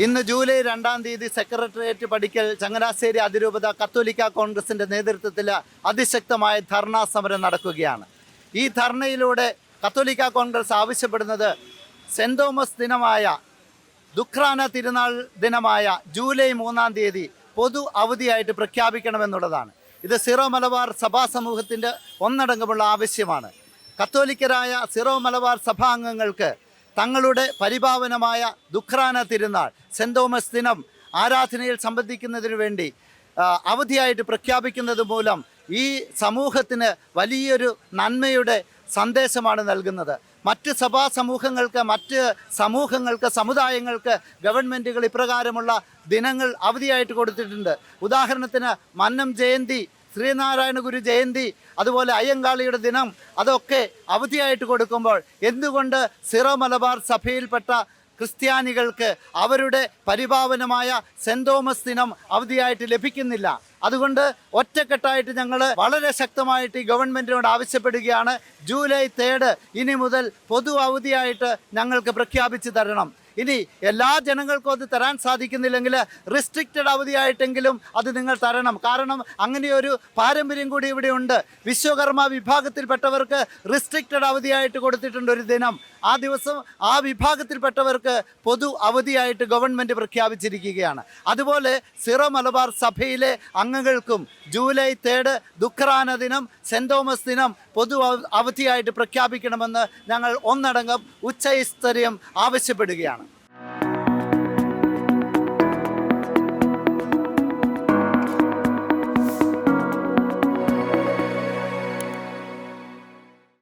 ഇന്ന് ജൂലൈ രണ്ടാം തീയതി സെക്രട്ടേറിയറ്റ് പടിക്കൽ ചങ്ങനാശ്ശേരി അതിരൂപത കത്തോലിക്ക കോൺഗ്രസിന്റെ നേതൃത്വത്തിൽ അതിശക്തമായ ധർണാ സമരം നടക്കുകയാണ്. ഈ ധർണയിലൂടെ കത്തോലിക്ക കോൺഗ്രസ് ആവശ്യപ്പെടുന്നത് സെന്റ് തോമസ് ദിനമായ ദുഃഖ്രാന തിരുനാൾ ദിനമായ ജൂലൈ മൂന്നാം തീയതി പൊതു അവധിയായിട്ട് പ്രഖ്യാപിക്കണമെന്നുള്ളതാണ്. ഇത് സിറോ മലബാർ സഭാ സമൂഹത്തിന്റെ ഒന്നടങ്കമുള്ള ആവശ്യമാണ്. കത്തോലിക്കരായ സിറോ മലബാർ സഭാംഗങ്ങൾക്ക് തങ്ങളുടെ പരിപാവനമായ ദുഃഖ്രാന തിരുനാൾ സെന്റ് തോമസ് ദിനം ആരാധനയിൽ സംബന്ധിക്കുന്നതിനു വേണ്ടി അവധിയായിട്ട് പ്രഖ്യാപിക്കുന്നത് മൂലം ഈ സമൂഹത്തിന് വലിയൊരു നന്മയുടെ സന്ദേശമാണ് നൽകുന്നത്. മറ്റ് സഭാ സമൂഹങ്ങൾക്ക് മറ്റ് സമൂഹങ്ങൾക്ക് സമുദായങ്ങൾക്ക് ഗവൺമെന്റുകൾ ഇപ്രകാരമുള്ള ദിനങ്ങൾ അവധിയായിട്ട് കൊടുത്തിട്ടുണ്ട്. ഉദാഹരണത്തിന് മന്നം ജയന്തി ശ്രീനാരായണ ഗുരു ജയന്തി അതുപോലെ അയ്യങ്കാളിയുടെ ദിനം അതൊക്കെ അവധിയായിട്ട് കൊടുക്കുമ്പോൾ എന്തുകൊണ്ട് സിറോ മലബാർ സഭയിൽപ്പെട്ട ക്രിസ്ത്യാനികൾക്ക് അവരുടെ പരിപാവനമായ സെന്റ് തോമസ് ദിനം അവധിയായിട്ട് ലഭിക്കുന്നില്ല? അതുകൊണ്ട് ഒറ്റക്കെട്ടായിട്ട് ഞങ്ങൾ വളരെ ശക്തമായിട്ട് ഈ ഗവൺമെന്റിനോട് ആവശ്യപ്പെടുകയാണ്. ജൂലൈ തേർഡ് ഇനി മുതൽ പൊതു അവധിയായിട്ട് ഞങ്ങൾക്ക് പ്രഖ്യാപിച്ചു തരണം. ഇനി എല്ലാ ജനങ്ങൾക്കും അത് തരാൻ സാധിക്കുന്നില്ലെങ്കിൽ റിസ്ട്രിക്റ്റഡ് അവധിയായിട്ടെങ്കിലും അത് നിങ്ങൾ തരണം. കാരണം അങ്ങനെയൊരു പാരമ്പര്യം കൂടി ഇവിടെ ഉണ്ട്. വിശ്വകർമ്മ വിഭാഗത്തിൽപ്പെട്ടവർക്ക് റിസ്ട്രിക്റ്റഡ് അവധിയായിട്ട് കൊടുത്തിട്ടുണ്ട് ഒരു ദിനം. ആ ദിവസം ആ വിഭാഗത്തിൽപ്പെട്ടവർക്ക് പൊതു അവധിയായിട്ട് ഗവൺമെന്റ് പ്രഖ്യാപിച്ചിരിക്കുകയാണ്. അതുപോലെ സിറോ മലബാർ സഭയിലെ അംഗങ്ങൾക്കും ജൂലൈ തേർഡ് ദുഃഖറാന ദിനം സെന്റ് തോമസ് ദിനം പൊതു അവധിയായിട്ട് പ്രഖ്യാപിക്കണമെന്ന് ഞങ്ങൾ ഒന്നടങ്കം ഉച്ചൈസ്തര്യം ആവശ്യപ്പെടുകയാണ്.